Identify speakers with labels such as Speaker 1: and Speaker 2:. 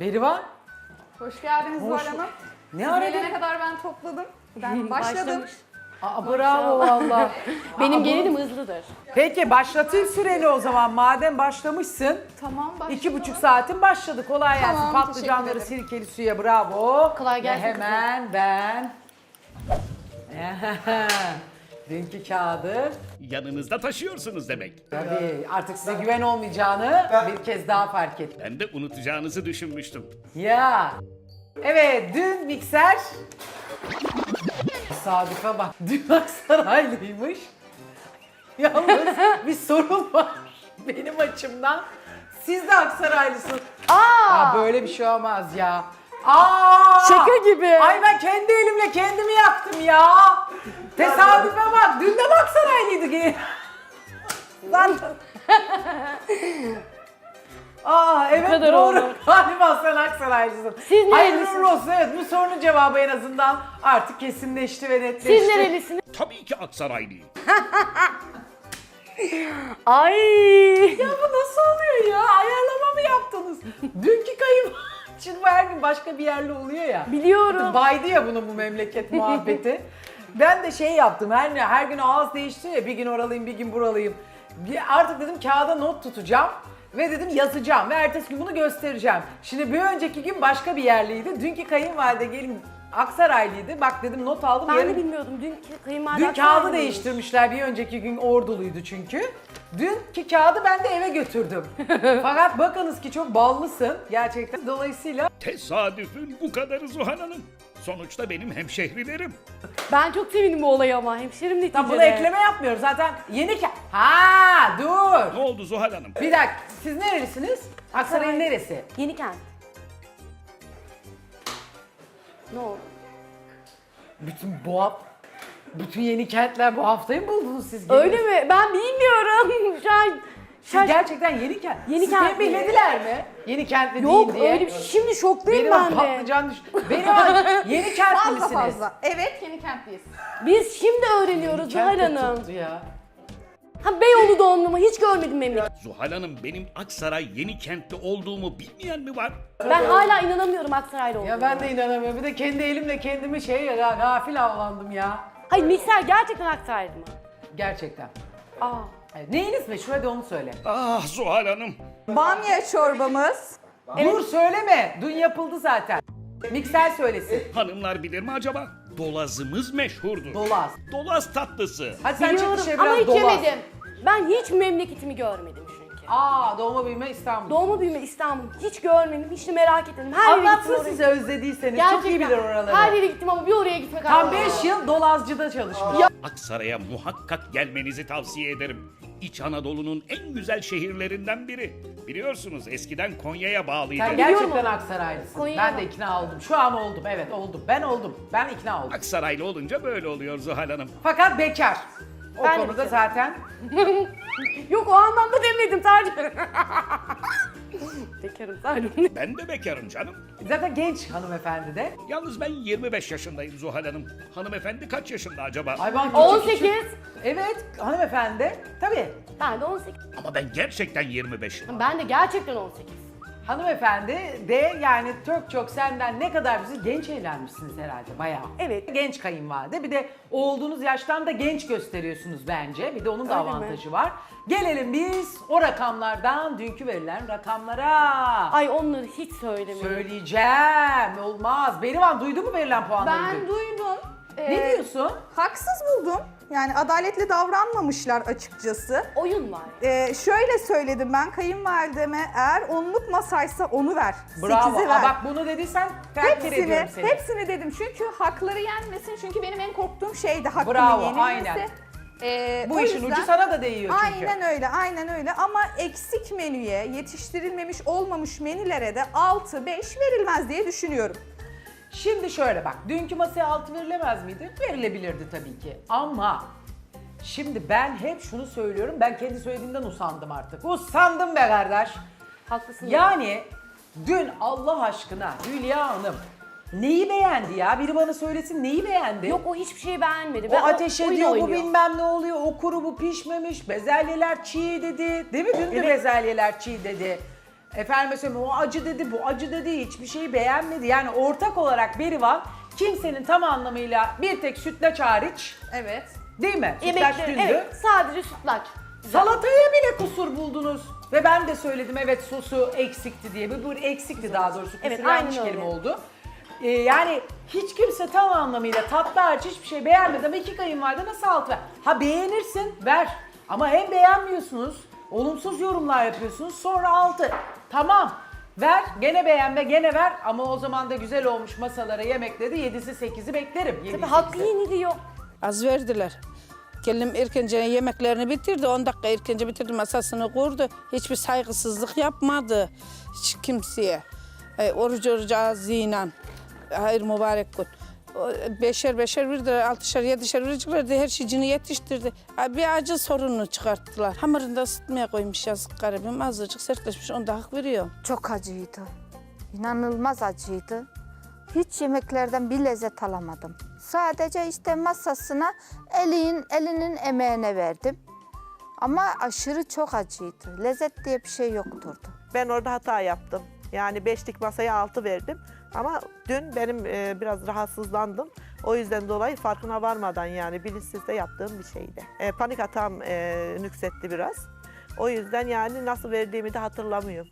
Speaker 1: Berivan.
Speaker 2: Hoş geldiniz
Speaker 1: Hoş-
Speaker 2: Zuhal Hanım.
Speaker 1: Ne
Speaker 2: Siz
Speaker 1: ara
Speaker 2: gelene
Speaker 1: gel-
Speaker 2: kadar ben topladım. Ben başladım.
Speaker 3: Başlamış.
Speaker 1: Aa, bravo valla.
Speaker 3: Benim gelinim hızlıdır.
Speaker 1: Peki başlatayım süreli o zaman. Madem başlamışsın.
Speaker 2: Tamam başladım.
Speaker 1: İki buçuk saatin başladı. Kolay gelsin.
Speaker 2: Tamam,
Speaker 1: Patlıcanları
Speaker 2: teşekkür
Speaker 1: sirkeli suya bravo.
Speaker 3: Kolay gelsin
Speaker 1: Ve hemen ben... Dünkü kağıdı
Speaker 4: Yanınızda taşıyorsunuz demek.
Speaker 1: tabii artık size güven olmayacağını bir kez daha fark ettim.
Speaker 4: Ben de unutacağınızı düşünmüştüm.
Speaker 1: Ya. Evet dün mikser Tesadüfe bak. Dün Aksaraylıymış. Yalnız bir sorun var benim açımdan. Siz de Aksaraylısınız.
Speaker 3: Aa!
Speaker 1: Ya böyle bir şey olmaz ya. Aa!
Speaker 3: Şaka gibi.
Speaker 1: Ay ben kendi elimle kendimi yaktım ya. Aksaraylıydı ki? Lan. Aa evet
Speaker 3: kadar
Speaker 1: doğru.
Speaker 3: oldu.
Speaker 1: Galiba sen Aksaraylısın.
Speaker 3: Siz
Speaker 1: Hayırlı
Speaker 3: nerelisiniz?
Speaker 1: olsun. Evet bu sorunun cevabı en azından artık kesinleşti ve netleşti.
Speaker 3: Siz nerelisiniz?
Speaker 4: Tabii ki Aksaraylıyım.
Speaker 3: Ay!
Speaker 1: Ya bu nasıl oluyor ya? Ayarlama mı yaptınız? Dünkü kayıp için bu her gün başka bir yerli oluyor ya.
Speaker 3: Biliyorum.
Speaker 1: Baydı ya bunu bu memleket muhabbeti. Ben de şey yaptım her her gün ağız değiştiriyor ya bir gün oralıyım bir gün buralıyım. Bir, artık dedim kağıda not tutacağım ve dedim yazacağım ve ertesi gün bunu göstereceğim. Şimdi bir önceki gün başka bir yerliydi. Dünkü kayınvalide gelin Aksaraylıydı. Bak dedim not aldım.
Speaker 3: Ben
Speaker 1: yarın-
Speaker 3: de bilmiyordum. Dün kayınvalide
Speaker 1: Dün kağıdı değiştirmişler bir önceki gün orduluydu çünkü. Dünkü kağıdı ben de eve götürdüm. Fakat bakınız ki çok ballısın gerçekten. Dolayısıyla
Speaker 4: Tesadüfün bu kadarı Zuhal Hanım. Sonuçta benim hemşehrilerim.
Speaker 3: Ben çok sevindim bu olaya ama. Hemşerim neticede.
Speaker 1: tam bunu ekleme yapmıyoruz zaten. Yeni ka- Ha dur.
Speaker 4: Ne oldu Zuhal Hanım?
Speaker 1: Bir dakika siz nerelisiniz? Aksaray'ın
Speaker 3: Aksaray.
Speaker 1: neresi?
Speaker 3: Yeni kent. Ne oldu?
Speaker 1: Bütün bu haf- bütün yeni kentler bu haftayı mı buldunuz siz?
Speaker 3: Öyle mi? Ben bilmiyorum. Şu an
Speaker 1: Siz
Speaker 3: şaş-
Speaker 1: gerçekten yeni kent.
Speaker 3: Yeni
Speaker 1: Siz
Speaker 3: kent mi?
Speaker 1: tembihlediler mi? Yeni kentli
Speaker 3: Yok
Speaker 1: değil diye.
Speaker 3: öyle bir şey. Şimdi şoktayım
Speaker 1: Benim
Speaker 3: ben de.
Speaker 1: patlıcan düş. Benim yeni kentli
Speaker 2: Fazla
Speaker 1: misiniz?
Speaker 2: fazla. Evet yeni kentliyiz.
Speaker 3: Biz şimdi öğreniyoruz Zuhal
Speaker 1: Kent de
Speaker 3: Hanım.
Speaker 1: tuttu ya.
Speaker 3: Ha Beyoğlu doğumlu mu? Hiç görmedim memleket.
Speaker 4: Zuhal Hanım benim Aksaray yeni kentte olduğumu bilmeyen mi var?
Speaker 3: Ben hala inanamıyorum Aksaraylı olduğuma.
Speaker 1: Ya ben de inanamıyorum. Bir de kendi elimle kendimi şey ya gafil avlandım ya.
Speaker 3: Hayır mikser gerçekten Aksaraylı mı?
Speaker 1: Gerçekten.
Speaker 3: Aa.
Speaker 1: Neyiniz meşhur hadi onu söyle.
Speaker 4: Ah Zuhal Hanım.
Speaker 2: Bamya çorbamız.
Speaker 1: Dur söyleme. Dün yapıldı zaten. Mikser söylesin.
Speaker 4: Hanımlar bilir mi acaba? Dolazımız meşhurdur.
Speaker 1: Dolaz.
Speaker 4: Dolaz tatlısı.
Speaker 1: Hadi sen çık
Speaker 3: Biliyorum
Speaker 1: dışarı
Speaker 3: ama
Speaker 1: biraz
Speaker 3: hiç
Speaker 1: dolaz.
Speaker 3: yemedim. Ben hiç memleketimi görmedim çünkü.
Speaker 1: Aa doğma büyüme İstanbul.
Speaker 3: Doğma büyüme İstanbul. Hiç görmedim, hiç de merak etmedim. Her yere gittim
Speaker 1: Anlatsın
Speaker 3: oraya.
Speaker 1: size özlediyseniz.
Speaker 3: Gerçekten.
Speaker 1: Çok iyi bilir oraları.
Speaker 3: Her yere gittim ama bir oraya gitmek
Speaker 1: Tam
Speaker 3: aramadım.
Speaker 1: 5 yıl Dolazcı'da çalışmış.
Speaker 4: Aksaray'a muhakkak gelmenizi tavsiye ederim. İç Anadolu'nun en güzel şehirlerinden biri. Biliyorsunuz eskiden Konya'ya bağlıydı.
Speaker 1: Sen gerçekten. Aksaraylısın.
Speaker 3: Konya'ya
Speaker 1: Ben
Speaker 3: bak.
Speaker 1: de ikna oldum. Şu an oldum. Evet oldum. Ben oldum. Ben ikna oldum.
Speaker 4: Aksaraylı olunca böyle oluyor Zuhal Hanım.
Speaker 1: Fakat bekar. O
Speaker 3: Ben de
Speaker 1: konuda
Speaker 3: bekarım.
Speaker 1: zaten
Speaker 3: Yok o anlamda demedim sadece. Bekarım sadece.
Speaker 4: Ben de bekarım canım.
Speaker 1: zaten genç hanımefendi de.
Speaker 4: Yalnız ben 25 yaşındayım Zuhal Hanım. Hanımefendi kaç yaşında acaba?
Speaker 1: Ay ben küçük
Speaker 3: 18.
Speaker 1: küçük- Evet hanımefendi. Tabii.
Speaker 3: Ben de 18.
Speaker 4: Ama ben gerçekten 25.
Speaker 3: Ben de gerçekten 18.
Speaker 1: Hanımefendi de yani çok çok senden ne kadar bizi genç eğlenmişsiniz herhalde bayağı.
Speaker 3: Evet.
Speaker 1: Genç kayınvalide. Bir de olduğunuz yaştan da genç gösteriyorsunuz bence. Bir de onun da
Speaker 3: Öyle mi?
Speaker 1: avantajı var. Gelelim biz o rakamlardan dünkü verilen rakamlara.
Speaker 3: Ay onları hiç söylemeyin.
Speaker 1: Söyleyeceğim. Olmaz. Berivan duydu mu verilen puanları?
Speaker 2: Ben
Speaker 1: dün?
Speaker 2: duydum.
Speaker 1: Ne
Speaker 2: Ee,
Speaker 1: diyorsun?
Speaker 2: Haksız buldum. Yani adaletli davranmamışlar açıkçası.
Speaker 3: Oyun var.
Speaker 2: Ee, şöyle söyledim ben kayınvalideme eğer onluk masaysa onu ver.
Speaker 1: Bravo.
Speaker 2: Sekizi
Speaker 1: Aa,
Speaker 2: ver.
Speaker 1: bak bunu dediysen takdir
Speaker 2: Hepsini,
Speaker 1: ediyorum seni.
Speaker 2: hepsini dedim çünkü hakları yenmesin çünkü benim en korktuğum şeydi hakkının
Speaker 1: Bravo,
Speaker 2: yenilmesi.
Speaker 1: aynen.
Speaker 2: Ee,
Speaker 1: Bu
Speaker 2: o
Speaker 1: işin
Speaker 2: yüzden-
Speaker 1: ucu sana da değiyor çünkü.
Speaker 2: Aynen öyle, aynen öyle ama eksik menüye, yetiştirilmemiş olmamış menülere de 6, 5 verilmez diye düşünüyorum.
Speaker 1: Şimdi şöyle bak, dünkü masaya altı verilemez miydi? Verilebilirdi tabii ki. Ama şimdi ben hep şunu söylüyorum, ben kendi söylediğimden usandım artık. Usandım be kardeş.
Speaker 3: Haklısın.
Speaker 1: Yani dün Allah aşkına Hülya Hanım neyi beğendi ya? Biri bana söylesin neyi beğendi?
Speaker 3: Yok o hiçbir şey beğenmedi.
Speaker 1: o
Speaker 3: Ben
Speaker 1: ateş
Speaker 3: oyun
Speaker 1: ediyor, bu
Speaker 3: oynuyor.
Speaker 1: bilmem ne oluyor, o kuru bu pişmemiş, bezelyeler çiğ dedi. Değil mi? Dün de bezelyeler çiğ dedi. Efendim mesela o acı dedi, bu acı dedi, hiçbir şeyi beğenmedi. Yani ortak olarak Berivan kimsenin tam anlamıyla bir tek sütlaç hariç
Speaker 2: Evet.
Speaker 1: değil mi? Sütlaç
Speaker 3: Yemekleri,
Speaker 1: dündü.
Speaker 3: evet sadece sütlaç.
Speaker 1: Salataya bile kusur buldunuz. Ve ben de söyledim evet sosu eksikti diye. Bu, bu eksikti daha doğrusu. Kusur
Speaker 3: Evet,
Speaker 1: yanlış
Speaker 3: aynen
Speaker 1: kelime
Speaker 3: öyle.
Speaker 1: oldu. Ee, yani hiç kimse tam anlamıyla tatlı hariç hiçbir şey beğenmedi ama iki kayınvalide nasıl alt ver? Ha beğenirsin ver. Ama hem beğenmiyorsunuz, olumsuz yorumlar yapıyorsunuz sonra altı. Tamam ver gene beğenme gene ver ama o zaman da güzel olmuş masalara yemekleri yedisi sekizi beklerim.
Speaker 3: Tabii
Speaker 1: Yedisi,
Speaker 3: hakkı
Speaker 1: sekizi.
Speaker 3: yeniliyor.
Speaker 5: Az verdiler. Gelinim erkence yemeklerini bitirdi. 10 dakika erkence bitirdi masasını kurdu. Hiçbir saygısızlık yapmadı. Hiç kimseye. E, oruç oruç ağzıyla. Hayır mübarek gün. Beşer beşer verdiler, altışar yedişer verdi. Her şeyini yetiştirdi. Ha, Bir acı sorunu çıkarttılar. Hamurunu da ısıtmaya koymuş yazık garibim. Azıcık sertleşmiş onda hak veriyor.
Speaker 6: Çok acıydı. İnanılmaz acıydı. Hiç yemeklerden bir lezzet alamadım. Sadece işte masasına elin, elinin emeğine verdim. Ama aşırı çok acıydı. Lezzet diye bir şey yokturdu.
Speaker 7: Ben orada hata yaptım. Yani beşlik masaya altı verdim. Ama dün benim e, biraz rahatsızlandım. O yüzden dolayı farkına varmadan yani bilinçsizde yaptığım bir şeydi. E, panik hatam e, nüksetti biraz. O yüzden yani nasıl verdiğimi de hatırlamıyorum.